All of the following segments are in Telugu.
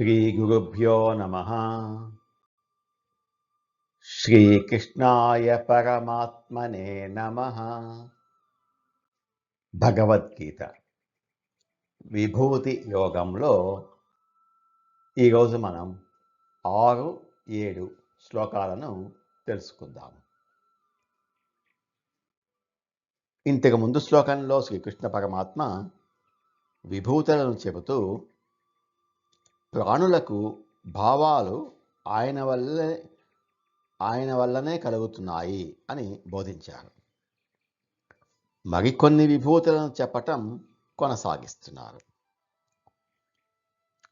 శ్రీగురుభ్యో నమ శ్రీకృష్ణాయ పరమాత్మనే నమ భగవద్గీత విభూతి యోగంలో ఈరోజు మనం ఆరు ఏడు శ్లోకాలను తెలుసుకుందాం. ఇంతకు ముందు శ్లోకంలో శ్రీకృష్ణ పరమాత్మ విభూతులను చెబుతూ ప్రాణులకు భావాలు ఆయన వల్లే ఆయన వల్లనే కలుగుతున్నాయి అని బోధించారు. మరికొన్ని విభూతులను చెప్పటం కొనసాగిస్తున్నారు.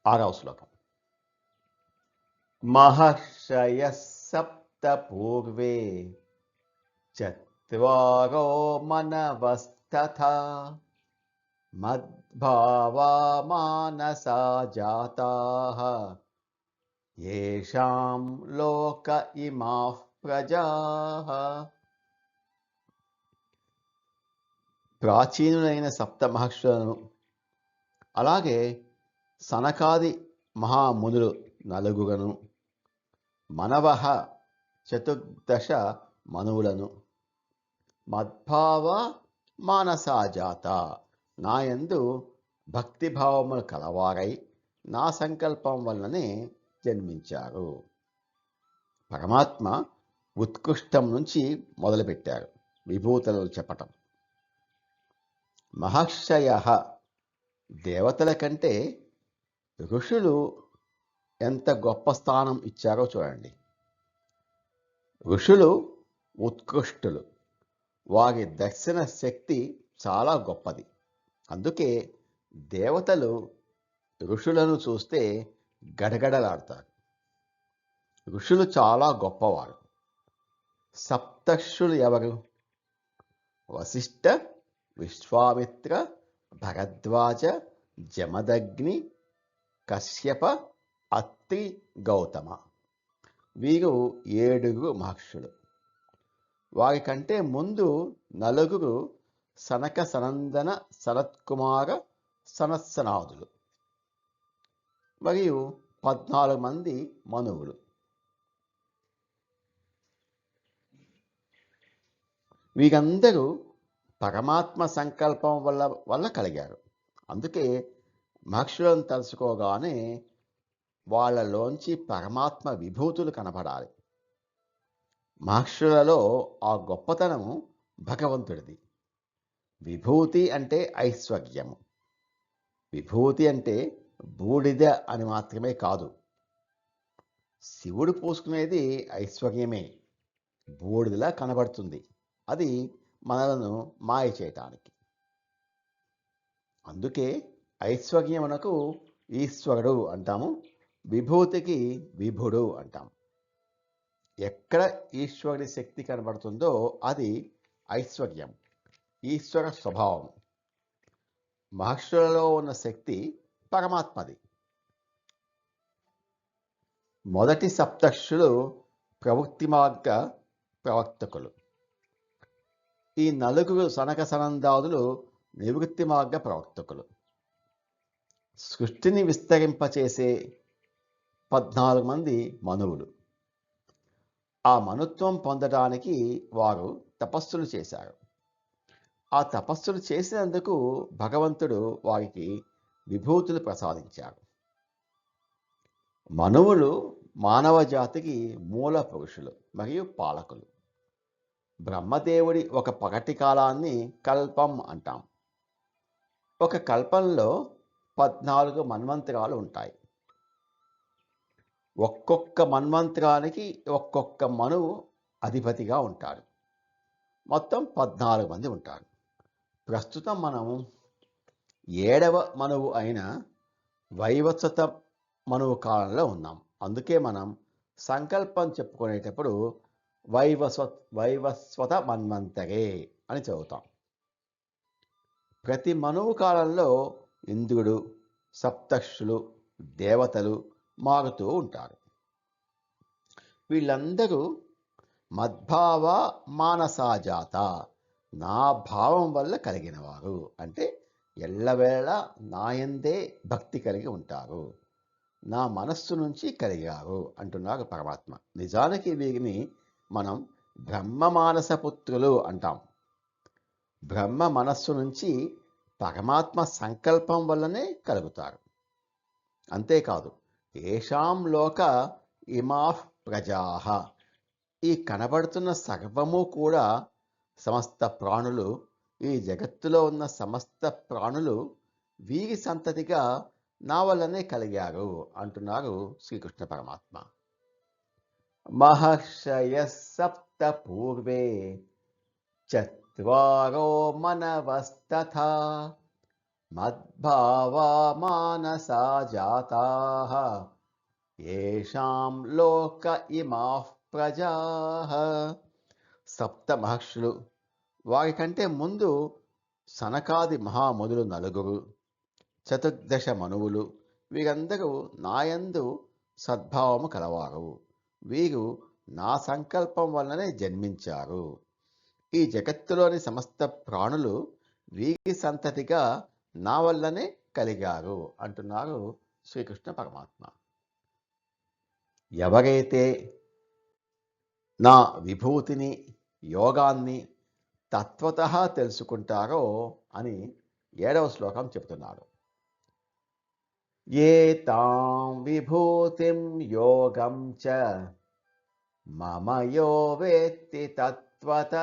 ఆరవ శ్లోకం. మహర్షయ సప్త పూర్వే చత్వారో మనవస్తథా మద్భావా మానసా జాతాః ఏషాం లోక ఇమాః ప్రజాః ప్రాచీనులైన సప్త మహర్షులను అలాగే సనకాది మహామునులు నలుగురను మనవహ చతుర్దశ మనువులను మద్భావ మానసాజాత నాయందు భక్తిభావములు కలవారై నా సంకల్పం వల్లనే జన్మించారు. పరమాత్మ ఉత్కృష్టం నుంచి మొదలుపెట్టారు విభూతులు చెప్పటం. మహర్షయ దేవతల కంటే ఋషులు ఎంత గొప్ప స్థానం ఇచ్చారో చూడండి. ఋషులు ఉత్కృష్టులు. వారి దర్శన శక్తి చాలా గొప్పది. అందుకే దేవతలు ఋషులను చూస్తే గడగడలాడతారు. ఋషులు చాలా గొప్పవారు. సప్తర్షులు ఎవరు? వశిష్ఠ విశ్వామిత్ర భరద్వాజ జమదగ్ని కశ్యప అత్రి గౌతమ. వీరు ఏడుగురు మహర్షులు. వారి కంటే ముందు నలుగురు సనక సనందన సనత్కుమార సనత్సనాదులు మరియు పద్నాలుగు మంది మనువులు. వీరందరూ పరమాత్మ సంకల్పం వల్ల వల్ల కలిగారు. అందుకే మహర్షులను తలుసుకోగానే వాళ్ళలోంచి పరమాత్మ విభూతులు కనపడాలి. మహర్షులలో ఆ గొప్పతనము భగవంతుడిది. విభూతి అంటే ఐశ్వర్యము. విభూతి అంటే బూడిద అని మాత్రమే కాదు. శివుడు పూసుకునేది ఐశ్వర్యమే. బూడిదలా కనబడుతుంది. అది మనలను మాయ చేయటానికి. అందుకే ఐశ్వర్యమునకు ఈశ్వరుడు అంటాము. విభూతికి విభుడు అంటాం. ఎక్కడ ఈశ్వరుడి శక్తి కనబడుతుందో అది ఐశ్వర్యం ఈశ్వర స్వభావం. మహర్షులలో ఉన్న శక్తి పరమాత్మది. మొదటి సప్తర్షులు ప్రవృత్తి మార్గ ప్రవర్తకులు. ఈ నలుగురు సనక సనందాదులు నివృత్తి మార్గ ప్రవర్తకులు. సృష్టిని విస్తరింపచేసే పద్నాలుగు మంది మనువులు. ఆ మనుత్వం పొందడానికి వారు తపస్సులు చేశారు. ఆ తపస్సులు చేసినందుకు భగవంతుడు వారికి విభూతులు ప్రసాదించారు మనువులు మానవ జాతికి మూల పురుషులు మరియు పాలకులు. బ్రహ్మదేవుడి ఒక పగటి కాలాన్ని కల్పం అంటాం. ఒక కల్పంలో పద్నాలుగు మన్వంతరాలు ఉంటాయి. ఒక్కొక్క మన్వంతరానికి ఒక్కొక్క మనువు అధిపతిగా ఉంటాడు. మొత్తం పద్నాలుగు మంది ఉంటారు. ప్రస్తుతం మనం ఏడవ మనువు అయిన వైవత్సత మనువు కాలంలో ఉన్నాం. అందుకే మనం సంకల్పం చెప్పుకునేటప్పుడు వైవస్వ వైవస్వత మన్వంతరే అని చదువుతాం ప్రతి మనువు కాలంలో ఇంద్రుడు సప్తర్షులు దేవతలు మారుతూ ఉంటారు. వీళ్ళందరూ మద్భావ మానసాజాత నా భావం వల్ల కలిగినవారు. అంటే ఎల్లవేళ నాయందే భక్తి కలిగి ఉంటారు. నా మనస్సు నుంచి కలిగారు అంటున్నారు పరమాత్మ. నిజానికి వీరిని మనం బ్రహ్మ మానసపుత్రులు అంటాం. బ్రహ్మ మనస్సు నుంచి పరమాత్మ సంకల్పం వల్లనే కలుగుతారు. అంతేకాదు ఏషాం లోక ఇమా ప్రజాహ ఈ కనబడుతున్న సర్వము కూడా సమస్త ప్రాణులు ఈ జగత్తులో ఉన్న సమస్త ప్రాణులు వీరి సంతతిగా నా వల్లనే కలిగారు అంటున్నారు శ్రీకృష్ణ పరమాత్మ. మహర్షయ సప్త పూర్వే చత్వారో మనవస్తథ మద్భావా మానసా జాతా ఏషాం లోక ఇమా ప్రజా సప్త మహర్షులు. వారి కంటే ముందు సనకాది మహామునులు నలుగురు. చతుర్దశ మనువులు. వీరందరూ నాయందు సద్భావము కలవారు. వీరు నా సంకల్పం వల్లనే జన్మించారు. ఈ జగత్తులోని సమస్త ప్రాణులు వీరి సంతతిగా నా వల్లనే కలిగారు అంటున్నారు శ్రీకృష్ణ పరమాత్మ. ఎవరైతే నా విభూతిని యోగాన్ని తత్వత తెలుసుకుంటారో అని ఏడవ శ్లోకం చెబుతున్నాడు. ఏ తాం విభూతిం యోగం చ మమ యో వేత్తి తత్వత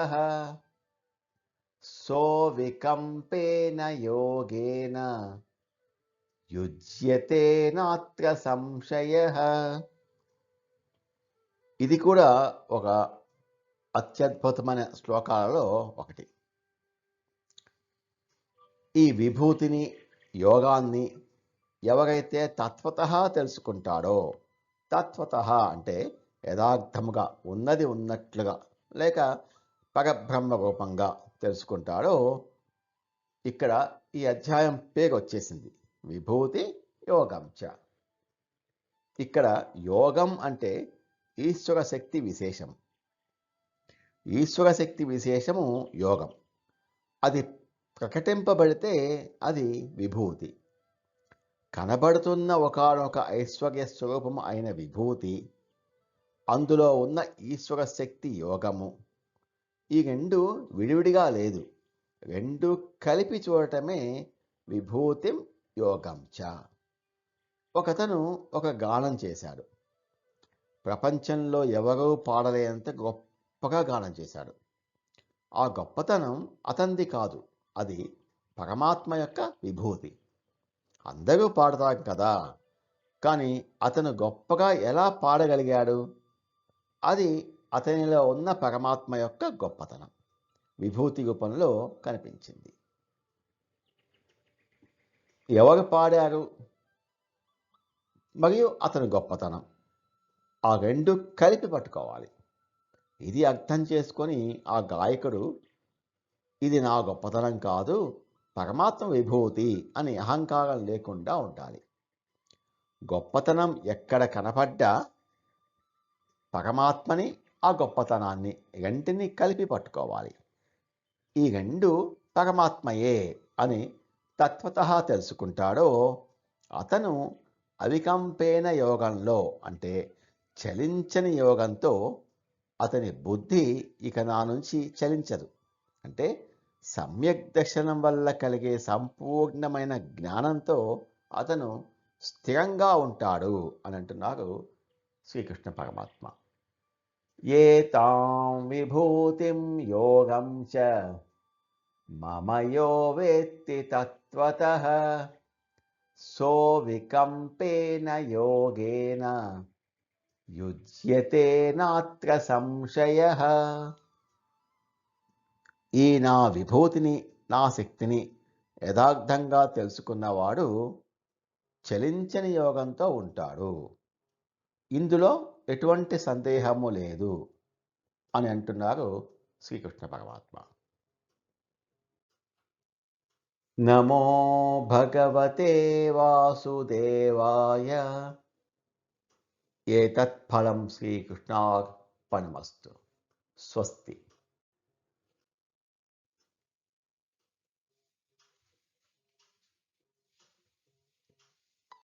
సో వికంపేన యోగేన యుజ్యతే నాత్ర సంశయ. ఇది కూడా ఒక అత్యద్భుతమైన శ్లోకాలలో ఒకటి. ఈ విభూతిని యోగాన్ని ఎవరైతే తత్వత తెలుసుకుంటాడో తత్వత అంటే యథార్థముగా ఉన్నది ఉన్నట్లుగా లేక పరబ్రహ్మ రూపంగా తెలుసుకుంటాడో ఇక్కడ ఈ అధ్యాయం పేరు వచ్చేసింది విభూతి యోగంచ ఇక్కడ యోగం అంటే ఈశ్వర శక్తి విశేషం. ఈశ్వర శక్తి విశేషము యోగం. అది ప్రకటింపబడితే అది విభూతి. కనబడుతున్న ఒకనొక ఐశ్వర్య స్వరూపము అయిన విభూతి అందులో ఉన్న ఈశ్వర శక్తి యోగము ఈ రెండు విడివిడిగా లేదు. రెండు కలిపి చూడటమే విభూతిం యోగం చ ఒకతను ఒక గానం చేశాడు. ప్రపంచంలో ఎవరూ పాడలేనంత గొప్ప గానం చేశాడు. ఆ గొప్పతనం అతంది కాదు అది పరమాత్మ యొక్క విభూతి. అందరూ పాడతారు కదా. కానీ అతను గొప్పగా ఎలా పాడగలిగాడు? అది అతనిలో ఉన్న పరమాత్మ యొక్క గొప్పతనం. విభూతి రూపంలో కనిపించింది. ఎవరు పాడారు? మరియు అతని గొప్పతనం. ఆ రెండు కలిపి పట్టుకోవాలి. ఇది అర్థం చేసుకొని ఆ గాయకుడు ఇది నా గొప్పతనం కాదు పరమాత్మ విభూతి అని అహంకారం లేకుండా ఉండాలి. గొప్పతనం ఎక్కడ కనపడ్డా పరమాత్మని ఆ గొప్పతనాన్ని రెంటిని కలిపి పట్టుకోవాలి. ఈ రెండు పరమాత్మయే అని తత్వత తెలుసుకుంటాడో అతను అవికంపేన యోగంలో అంటే చలించని యోగంతో అతని బుద్ధి ఇక నా నుంచి చలించదు. అంటే సమ్యక్ దర్శనం వల్ల కలిగే సంపూర్ణమైన జ్ఞానంతో అతను స్థిరంగా ఉంటాడు అని అంటున్నారు శ్రీకృష్ణ పరమాత్మ. ఏ తాం విభూతిం యోగం చ మమయో వేత్తి తత్వత సో వికంపేన యోగేన యుజ్యతే నాత్ర సంశయ ఈ నా విభూతిని నా శక్తిని యథార్థంగా తెలుసుకున్నవాడు చలించని యోగంతో ఉంటాడు. ఇందులో ఎటువంటి సందేహము లేదు అని అంటున్నారు శ్రీకృష్ణ పరమాత్మ. నమో భగవతే వాసుదేవాయ ఏతత్ఫలం శ్రీకృష్ణార్పణమస్తు స్వస్తి